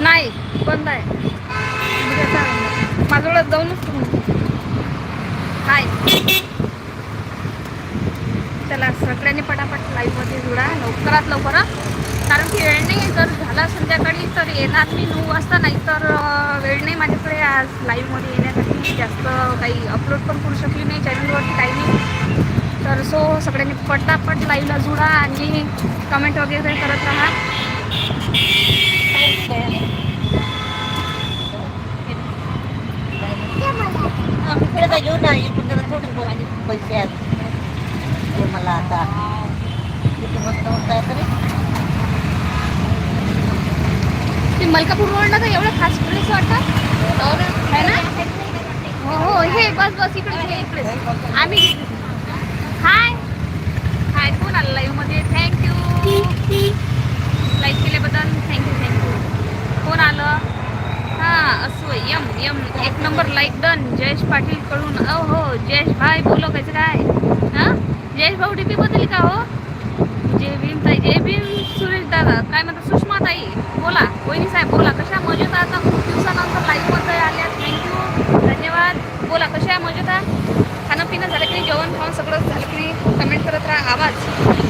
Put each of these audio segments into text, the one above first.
नाही बंद आहे. आहे. माझ्याकडे जाऊनच हाय. चला सगळ्यांनी पटापट लाईव्हमध्ये जुळा लवकरात लवकर. कारण की वेळ नाही जर झाला संध्याकाळी तर येणार मी नऊ वाजता नाही तर वेळ नाही माझ्याकडे. आज लाईव्हमध्ये येण्यासाठी जास्त काही अपलोड पण करू शकली नाही. चॅनलवरती काही नाही. तर सो सगळ्यांनी पटापट लाईव्हला जुळा आणि कमेंट वगैरे करत राहा. आम्ही इकडे पैसे आहेत मला आता होत आहे तरी ते मलकापूर रोडला तर एवढं खास प्लेस वाटतं. हो हो हे बस बस इकडे इकडे. आम्ही हाय हाय कोण आलं लाईव्हमध्ये थँक्यू लाईक केल्याबद्दल थँक्यू थँक्यू कोण आलं हां असो यम यम एक number like done Jayesh Patil कडून. अ हो जयेश भाई बोलो कसं काय हां? जयेश भाऊ डीपी बदल का हो? जय भीम ताई जय भीम सुरेश दादा. काय म्हणता? सुषमा ताई बोला. कोणी साहेब बोला. कशा मजेत आता खूप दिवसानंतर लाईव्हमध्ये आल्या थँक्यू धन्यवाद. बोला कशा मजेत आहे खाणं पिणं झालं की नाही जेवण खाऊन सगळं झालं की नाही कमेंट करत राहा. आवाज.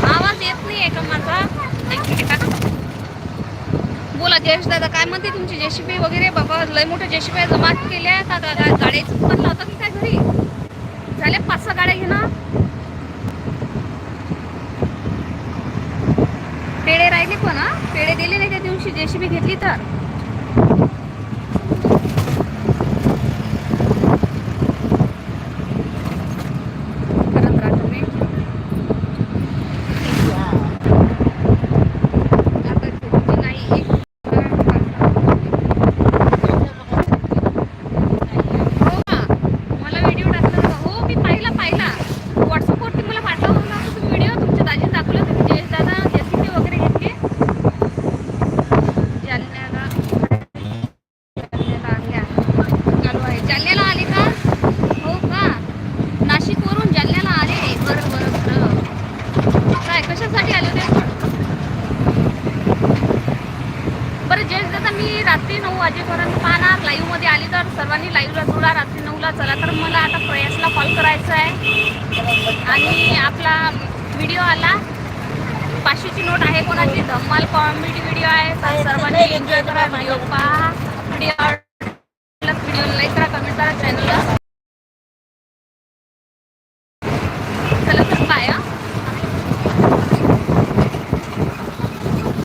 आवाज येत नाही आहे का माझा? बोला जयेश दादा काय म्हणते तुमची? जेसीबी वगैरे? बाबा लय मोठ्या जेसीबी जमा केल्या का गाड्या पण लावतात की काय घरी? झाल्या पाच सहा गाड्या घेणं पेढे राहिले पण हा पेढे दिले नाही त्या दिवशी जेसीबी घेतली तर करत राहा तुम्ही आता घेतली नाही एक हो का मला व्हिडिओ टाकला होता हो मी पाहिला पाहिला व्हॉट्सअपवरती मला पाठवला होता तुम्ही व्हिडिओ तुमच्या दाजी दाखवलं तुम्ही जयेश दादा जेसीबी वगैरे घेतली जालन्याला जालन्याला आल्या चालू आहे जालन्याला आले का हो का नाशिकवरून जालन्याला आले बरं बरं बरं काय कशासाठी आले होते बरं जयेश दादा मी रात्री नऊ वाजेपर्यंत पाहणार. लाईव्हमध्ये आली तर सर्वांनी लाईव्हला जोडा. रात्री नऊला चला तर मला आता प्रयासला कॉल करायचा आहे. आणि आपला व्हिडिओ आला. पाचशेची नोट आहे कोणाची? धम्माल कॉमेडी व्हिडिओ आहे. तर सर्वांनी एन्जॉय करा व्हिडिओ पहा. व्हिडिओ